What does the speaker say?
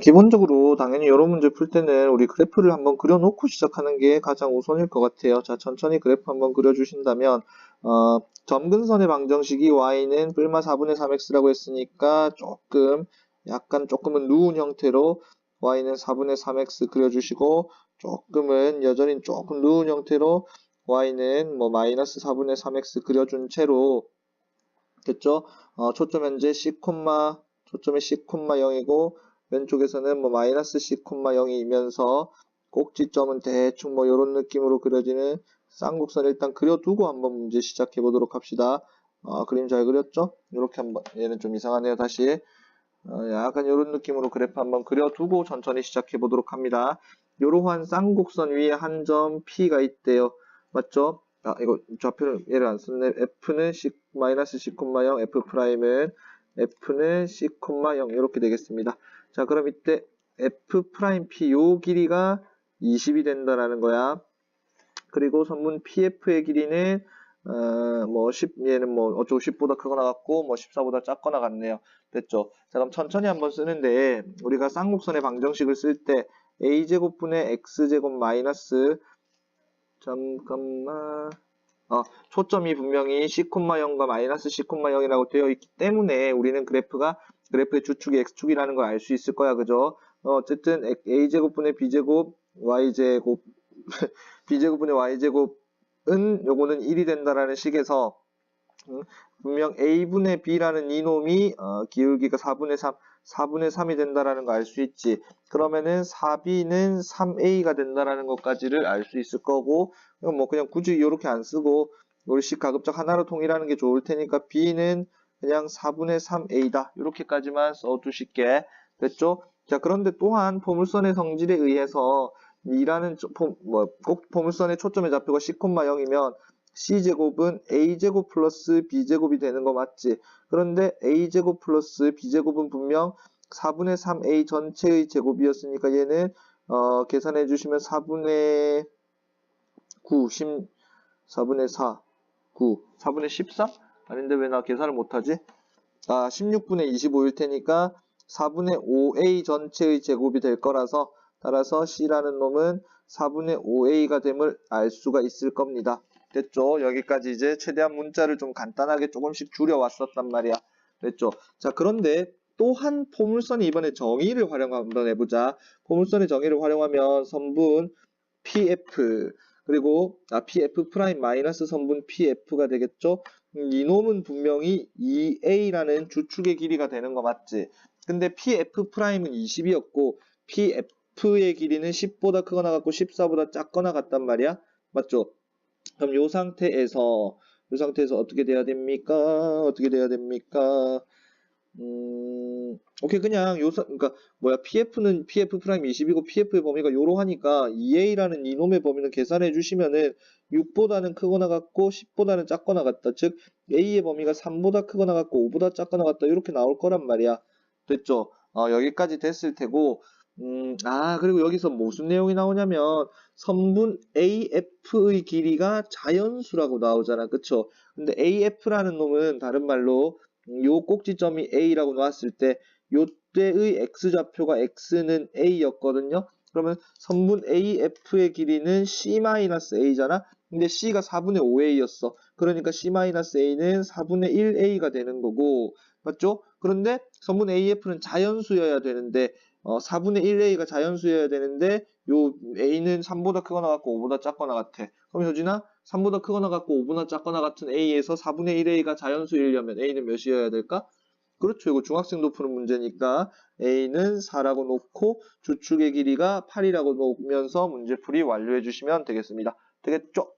기본적으로 당연히 이런 문제 풀 때는 우리 그래프를 한번 그려놓고 시작하는 게 가장 우선일 것 같아요. 자, 천천히 그래프 한번 그려주신다면 어, 점근선의 방정식이 y는 뿔마 4분의 3x라고 했으니까 조금 약간 조금은 누운 형태로 y는 4분의 3x 그려주시고 조금은 여전히 조금 누운 형태로 y는 뭐 마이너스 4분의 3x 그려준 채로 됐죠? 어, 초점 현재 c, 초점이 c, 0이고 왼쪽에서는 뭐 마이너스 c, 0이면서 꼭지점은 대충 뭐 이런 느낌으로 그려지는 쌍곡선 일단 그려두고 한번 문제 시작해 보도록 합시다. 어, 그림 잘 그렸죠? 이렇게 한번 얘는 좀 이상하네요. 다시 어, 약간 이런 느낌으로 그래프 한번 그려두고 천천히 시작해 보도록 합니다. 이러한 쌍곡선 위에 한 점 P가 있대요. 맞죠? 아 이거 좌표를 얘를 안 썼네. F는 C, 마이너스 C, 0 F 프라임은 F는 C, 0 이렇게 되겠습니다. 자 그럼 이때 F 프라임 P 요 길이가 20이 된다라는 거야. 그리고 선분 PF의 길이는 어, 뭐 10, 얘는 뭐 어쩌고 10보다 크거나 같고 뭐 14보다 작거나 같네요. 됐죠? 자 그럼 천천히 한번 쓰는데 우리가 쌍곡선의 방정식을 쓸 때 a제곱분의 x제곱 마이너스 잠깐만 어, 초점이 분명히 c,0과 마이너스 c,0이라고 되어 있기 때문에 우리는 그래프가 그래프의 주축이 x축이라는 걸 알 수 있을 거야 그죠? 어, 어쨌든 a제곱분의 b제곱 y제곱 b제곱분의 y제곱은 요거는 1이 된다라는 식에서 음, 분명 a분의 b라는 이놈이 어, 기울기가 4분의 3 4분의 3이 된다라는 거 알 수 있지. 그러면은 4b는 3a가 된다라는 것까지를 알 수 있을 거고, 이건 뭐 그냥 굳이 이렇게 안 쓰고, 우리 식 가급적 하나로 통일하는 게 좋을 테니까 b는 그냥 4분의 3a다. 이렇게까지만 써두실게. 됐죠? 자, 그런데 또한 포물선의 성질에 의해서 이라는 뭐, 꼭 포물선의 초점의 좌표가 c, 0이면 c제곱은 a제곱 플러스 b제곱이 되는 거 맞지? 그런데 a제곱 플러스 b제곱은 분명 4분의 3a 전체의 제곱이었으니까 얘는 어, 계산해 주시면 4분의 9, 10, 4분의 4, 9, 4분의 14? 아닌데 왜 나 계산을 못하지? 아, 16분의 25일 테니까 4분의 5a 전체의 제곱이 될 거라서 따라서 c라는 놈은 4분의 5a가 됨을 알 수가 있을 겁니다. 됐죠? 여기까지 이제 최대한 문자를 좀 간단하게 조금씩 줄여왔었단 말이야. 됐죠? 자, 그런데 또한 포물선이 이번에 정의를 활용 한번 해보자. 포물선의 정의를 활용하면 선분 PF 그리고 아, PF 프라임 마이너스 선분 PF가 되겠죠? 음, 이놈은 분명히 2A라는 주축의 길이가 되는 거 맞지? 근데 PF 프라임은 20이었고 PF의 길이는 10보다 크거나 같고 14보다 작거나 같단 말이야. 맞죠? 그럼 이 상태에서 이 상태에서 어떻게 돼야 됩니까? 어떻게 돼야 됩니까? 음, 오케이 그냥 요 그러니까 뭐야 PF는 PF 프라임 20이고 PF의 범위가 요러하니까 2A라는 이놈의 범위는 계산해 주시면은 6보다는 크거나 같고 10보다는 작거나 같다. 즉 A의 범위가 3보다 크거나 같고 5보다 작거나 같다. 이렇게 나올 거란 말이야. 됐죠? 어, 여기까지 됐을 테고 음, 아, 그리고 여기서 무슨 내용이 나오냐면 선분 AF의 길이가 자연수라고 나오잖아. 그쵸? 근데 AF라는 놈은 다른 말로 요 꼭지점이 A라고 나왔을 때 요때의 X좌표가 X는 A였거든요. 그러면 선분 AF의 길이는 C-A잖아. 근데 C가 4분의 5A였어. 그러니까 C-A는 4분의 1A가 되는 거고 맞죠? 그런데 선분 AF는 자연수여야 되는데 어, 4분의 1a가 자연수여야 되는데 요 a는 3보다 크거나 같고 5보다 작거나 같아. 그럼 효진아 3보다 크거나 같고 5보다 작거나 같은 a에서 4분의 1a가 자연수이려면 a는 몇이어야 될까? 그렇죠. 이거 중학생도 푸는 문제니까 a는 4라고 놓고 주축의 길이가 8이라고 놓으면서 문제풀이 완료해 주시면 되겠습니다. 되겠죠?